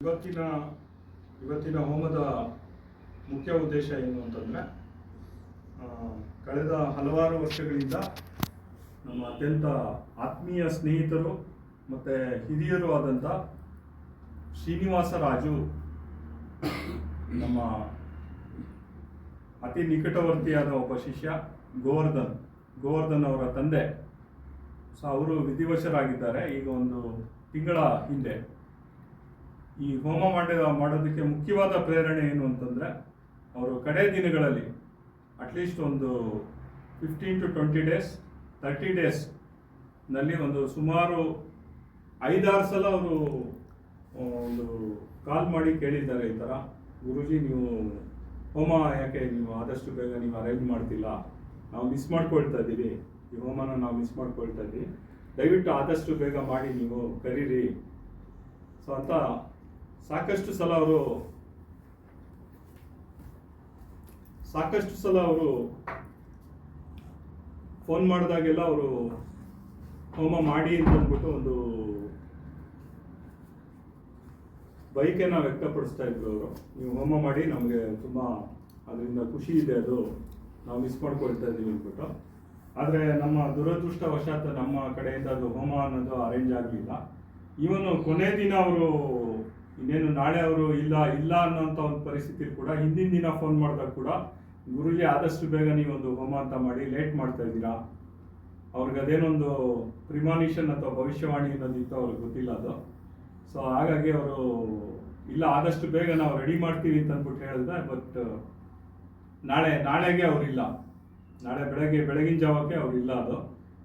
ಇವತ್ತಿನ ಇವತ್ತಿನ ಹೋಮದ ಮುಖ್ಯ ಉದ್ದೇಶ ಏನು ಅಂತಂದರೆ ಕಳೆದ ಹಲವಾರು ವರ್ಷಗಳಿಂದ ನಮ್ಮ ಅತ್ಯಂತ ಆತ್ಮೀಯ ಸ್ನೇಹಿತರು ಮತ್ತು ಹಿರಿಯರು ಆದಂಥ ಶ್ರೀನಿವಾಸ ರಾಜು ನಮ್ಮ ಅತಿ ನಿಕಟವರ್ತಿಯಾದ ಒಬ್ಬ ಶಿಷ್ಯ ಗೋವರ್ಧನ್ ಗೋವರ್ಧನ್ ಅವರ ತಂದೆ. ಸೊ ಅವರು ವಿಧಿವಶರಾಗಿದ್ದಾರೆ ಈಗ ಒಂದು ತಿಂಗಳ ಹಿಂದೆ. ಈ ಹೋಮ ಮಾಡಿ ಮಾಡೋದಕ್ಕೆ ಮುಖ್ಯವಾದ ಪ್ರೇರಣೆ ಏನು ಅಂತಂದರೆ, ಅವರು ಕಡೆ ದಿನಗಳಲ್ಲಿ ಅಟ್ಲೀಸ್ಟ್ ಒಂದು fifteen to twenty days thirty ಡೇಸ್ನಲ್ಲಿ ಒಂದು ಸುಮಾರು ಐದಾರು ಸಲ ಅವರು ಒಂದು ಕಾಲ್ ಮಾಡಿ ಕೇಳಿದ್ದಾರೆ ಈ ಥರ ಗುರುಜಿ, ನೀವು ಹೋಮ ಯಾಕೆ ನೀವು ಆದಷ್ಟು ಬೇಗ ನೀವು ಅರೇಂಜ್ ಮಾಡ್ತಿಲ್ಲ? ನಾವು ಮಿಸ್ ಮಾಡ್ಕೊಳ್ತಾ ಇದ್ದೀವಿ. ಈ ಹೋಮನ ನಾವು ಮಿಸ್ ಮಾಡ್ಕೊಳ್ತಾ ಇದ್ದೀವಿ. ದಯವಿಟ್ಟು ಆದಷ್ಟು ಬೇಗ ಮಾಡಿ ನೀವು ಕರೀರಿ. ಸೊ ಅಂತ ಸಾಕಷ್ಟು ಸಲ ಅವರು ಸಾಕಷ್ಟು ಸಲ ಅವರು ಫೋನ್ ಮಾಡಿದಾಗೆಲ್ಲ ಅವರು ಹೋಮ ಮಾಡಿ ಅಂತ ಅಂದ್ಬಿಟ್ಟು ಒಂದು ಬೈಕೇನ ವ್ಯಕ್ತಪಡಿಸ್ತಾ ಇದ್ರು ಅವರು. ನೀವು ಹೋಮ ಮಾಡಿ, ನಮಗೆ ತುಂಬ ಅದರಿಂದ ಖುಷಿ ಇದೆ, ಅದು ನಾವು ಮಿಸ್ ಮಾಡ್ಕೊಳ್ತಾ ಇದ್ದೀವಿ ಅಂದ್ಬಿಟ್ಟು. ಆದರೆ ನಮ್ಮ ದುರದೃಷ್ಟವಶಾತ್ ನಮ್ಮ ಕಡೆಯಿಂದ ಅದು ಹೋಮ ಅನ್ನೋದು ಅರೇಂಜ್ ಆಗಲಿಲ್ಲ. ಇವನು ಕೊನೆ ದಿನ ಅವರು ಇನ್ನೇನು ನಾಳೆ ಅವರು ಇಲ್ಲ ಇಲ್ಲ ಅನ್ನೋಂಥ ಒಂದು ಪರಿಸ್ಥಿತಿ ಕೂಡ ಹಿಂದಿನ ದಿನ ಫೋನ್ ಮಾಡಿದಾಗ ಕೂಡ ಗುರುಜಿ ಆದಷ್ಟು ಬೇಗ ನೀವೊಂದು ಹೋಮ ಅಂತ ಮಾಡಿ ಲೇಟ್ ಮಾಡ್ತಾ ಇದ್ದೀರಾ? ಅವ್ರಿಗೆ ಅದೇನೊಂದು ಪ್ರಿಮಾನಿಷನ್ ಅಥವಾ ಭವಿಷ್ಯವಾಣಿ ಅನ್ನೋದಿತ್ತು ಅವ್ರಿಗೆ ಗೊತ್ತಿಲ್ಲ ಅದು. ಸೊ ಹಾಗಾಗಿ ಅವರು ಇಲ್ಲ, ಆದಷ್ಟು ಬೇಗ ನಾವು ರೆಡಿ ಮಾಡ್ತೀವಿ ಅಂತ ಅಂದ್ಬಿಟ್ಟು ಬಟ್ ನಾಳೆ, ನಾಳೆಗೆ ಅವರಿಲ್ಲ ನಾಳೆ ಬೆಳಗ್ಗೆ, ಬೆಳಗಿನ ಜಾವಕ್ಕೆ ಅವರಿಲ್ಲ ಅದು.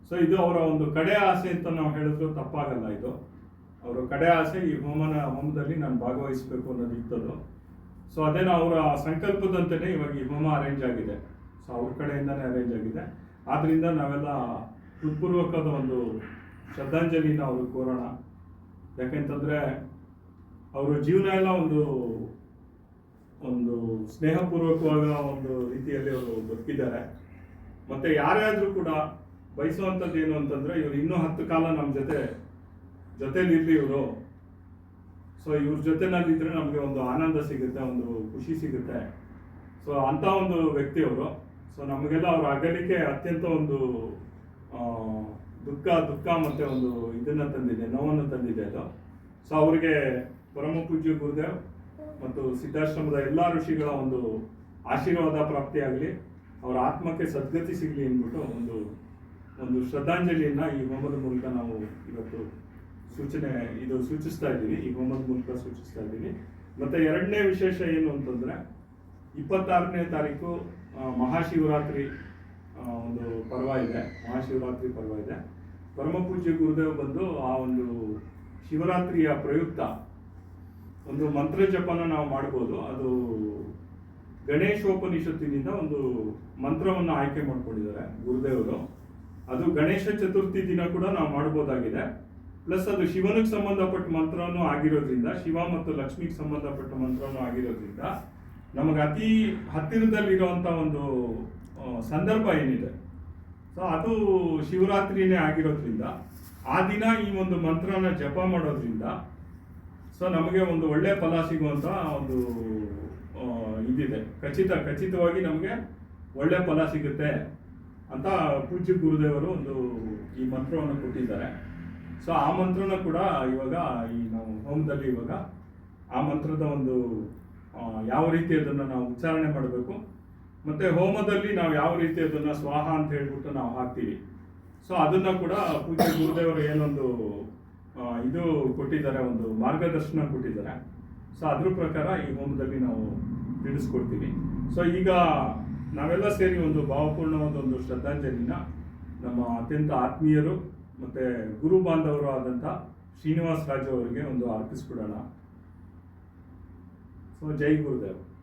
ಸೊ ಇದು ಅವರ ಒಂದು ಕಡೆ ಆಸೆ ಅಂತ ನಾವು ಹೇಳಿದ್ರು, ತಪ್ಪಾಗಲ್ಲ ಇದು. ಅವರ ಕಡೆ ಆಸೆ ಈ ಹೋಮನ ಹೋಮದಲ್ಲಿ ನಾನು ಭಾಗವಹಿಸಬೇಕು ಅನ್ನೋದು ಇತ್ತದು. ಸೊ ಅದೇನೋ ಅವರ ಸಂಕಲ್ಪದಂತೆಯೇ ಇವಾಗ ಈ ಹೋಮ ಅರೇಂಜ್ ಆಗಿದೆ. ಸೊ ಅವ್ರ ಕಡೆಯಿಂದನೇ ಅರೇಂಜ್ ಆಗಿದೆ. ಆದ್ದರಿಂದ ನಾವೆಲ್ಲ ಹೃತ್ಪೂರ್ವಕದ ಒಂದು ಶ್ರದ್ಧಾಂಜಲಿನ ಅವ್ರಿಗೆ ಕೋರೋಣ. ಯಾಕೆಂತಂದ್ರೆ ಅವರ ಜೀವನ ಎಲ್ಲ ಒಂದು ಒಂದು ಸ್ನೇಹಪೂರ್ವಕವಾದ ಒಂದು ರೀತಿಯಲ್ಲಿ ಅವರು ಬದುಕಿದ್ದಾರೆ. ಮತ್ತೆ ಯಾರೇ ಆದರೂ ಕೂಡ ಬಯಸುವಂಥದ್ದು ಏನು ಅಂತಂದ್ರೆ ಇವರು ಇನ್ನೂ ಹತ್ತು ಕಾಲ ನಮ್ಮ ಜೊತೆ ಜೊತೆಲಿ ಇರ್ಲಿ ಇವರು ಸೊ ಇವ್ರ ಜೊತೆನಲ್ಲಿ ನಾವಿದ್ರೆ ನಮಗೆ ಒಂದು ಆನಂದ ಸಿಗುತ್ತೆ, ಒಂದು ಖುಷಿ ಸಿಗುತ್ತೆ. ಸೊ ಅಂತ ಒಂದು ವ್ಯಕ್ತಿ ಅವರು ಸೊ ನಮಗೆಲ್ಲ ಅವ್ರ ಅಗಲಿಕೆ ಅತ್ಯಂತ ಒಂದು ದುಃಖ ದುಃಖ ಮತ್ತೆ ಒಂದು ಇದನ್ನ ತಂದಿದೆ, ನೋವನ್ನು ತಂದಿದೆ ಅದು. ಸೊ ಅವರಿಗೆ ಪರಮ ಪೂಜ್ಯ ಗುರುದೇವ್ ಮತ್ತು ಸಿದ್ಧಾಶ್ರಮದ ಎಲ್ಲ ಋಷಿಗಳ ಒಂದು ಆಶೀರ್ವಾದ ಪ್ರಾಪ್ತಿಯಾಗಲಿ, ಅವರ ಆತ್ಮಕ್ಕೆ ಸದ್ಗತಿ ಸಿಗಲಿ ಅಂದ್ಬಿಟ್ಟು ಒಂದು ಒಂದು ಶ್ರದ್ಧಾಂಜಲಿಯನ್ನು ಈ ಹೋಮದ ಮೂಲಕ ನಾವು ಇವತ್ತು ಸೂಚನೆ ಇದು ಸೂಚಿಸ್ತಾ ಇದ್ದೀವಿ ಈ ಹೋಮದ ಮೂಲಕ ಸೂಚಿಸ್ತಾ ಇದ್ದೀವಿ ಮತ್ತೆ ಎರಡನೇ ವಿಶೇಷ ಏನು ಅಂತಂದ್ರೆ, ಇಪ್ಪತ್ತಾರನೇ ತಾರೀಕು ಮಹಾಶಿವರಾತ್ರಿ ಒಂದು ಪರ್ವ ಇದೆ ಮಹಾಶಿವರಾತ್ರಿ ಪರ್ವ ಇದೆ ಪರಮಪೂಜ್ಯ ಗುರುದೇವ ಬಂದು ಆ ಒಂದು ಶಿವರಾತ್ರಿಯ ಪ್ರಯುಕ್ತ ಒಂದು ಮಂತ್ರ ಜಪನ ನಾವು ಮಾಡ್ಬೋದು. ಅದು ಗಣೇಶೋಪನಿಷತ್ತಿನಿಂದ ಒಂದು ಮಂತ್ರವನ್ನು ಆಯ್ಕೆ ಮಾಡಿಕೊಂಡಿದ್ದಾರೆ ಗುರುದೇವರು. ಅದು ಗಣೇಶ ಚತುರ್ಥಿ ದಿನ ಕೂಡ ನಾವು ಮಾಡ್ಬೋದಾಗಿದೆ. ಪ್ಲಸ್ ಅದು ಶಿವನಿಗೆ ಸಂಬಂಧಪಟ್ಟ ಮಂತ್ರನೂ ಆಗಿರೋದ್ರಿಂದ, ಶಿವ ಮತ್ತು ಲಕ್ಷ್ಮಿಗೆ ಸಂಬಂಧಪಟ್ಟ ಮಂತ್ರನೂ ಆಗಿರೋದ್ರಿಂದ, ನಮಗೆ ಅತಿ ಹತ್ತಿರದಲ್ಲಿರುವಂಥ ಒಂದು ಸಂದರ್ಭ ಏನಿದೆ? ಸೊ ಅದು ಶಿವರಾತ್ರಿನೇ ಆಗಿರೋದ್ರಿಂದ, ಆ ದಿನ ಈ ಒಂದು ಮಂತ್ರನ ಜಪ ಮಾಡೋದ್ರಿಂದ ಸೊ ನಮಗೆ ಒಂದು ಒಳ್ಳೆ ಫಲ ಸಿಗುವಂತ ಒಂದು ಇದಿದೆ. ಖಚಿತ, ಖಚಿತವಾಗಿ ನಮಗೆ ಒಳ್ಳೆ ಫಲ ಸಿಗುತ್ತೆ ಅಂತ ಪೂಜ್ಯ ಗುರುದೇವರು ಒಂದು ಈ ಮಂತ್ರವನ್ನು ಕೊಟ್ಟಿದ್ದಾರೆ. ಸೊ ಆ ಮಂತ್ರನ ಕೂಡ ಇವಾಗ ಈ ನಾವು ಹೋಮದಲ್ಲಿ ಇವಾಗ ಆ ಮಂತ್ರದ ಒಂದು ಯಾವ ರೀತಿ ಅದನ್ನು ನಾವು ಉಚ್ಚಾರಣೆ ಮಾಡಬೇಕು. ಮತ್ತೆ ಹೋಮದಲ್ಲಿ ನಾವು ಯಾವ ರೀತಿ ಅದನ್ನು ಸ್ವಾಹ ಅಂತ ಹೇಳ್ಬಿಟ್ಟು ನಾವು ಹಾಕ್ತೀವಿ. ಸೊ ಅದನ್ನ ಕೂಡ ಪೂಜೆ ಗುರುದೇವರು ಏನೊಂದು ಇದು ಕೊಟ್ಟಿದ್ದಾರೆ, ಒಂದು ಮಾರ್ಗದರ್ಶನ ಕೊಟ್ಟಿದ್ದಾರೆ. ಸೊ ಅದ್ರ ಪ್ರಕಾರ ಈ ಹೋಮದಲ್ಲಿ ನಾವು ತಿಳಿಸ್ಕೊಡ್ತೀವಿ. ಸೊ ಈಗ ನಾವೆಲ್ಲ ಸೇರಿ ಒಂದು ಭಾವಪೂರ್ಣವಾದ ಒಂದು ಶ್ರದ್ಧಾಂಜಲಿನ ನಮ್ಮ ಅತ್ಯಂತ ಆತ್ಮೀಯರು ಮತ್ತೆ ಗುರು ಬಾಂಧವರು ಆದಂಥ ಶ್ರೀನಿವಾಸ್ ರಾಜು ಅವರಿಗೆ ಒಂದು ಅರ್ಪಿಸ್ಬಿಡೋಣ. ಸೊ ಜೈ ಗುರುದೇವ್.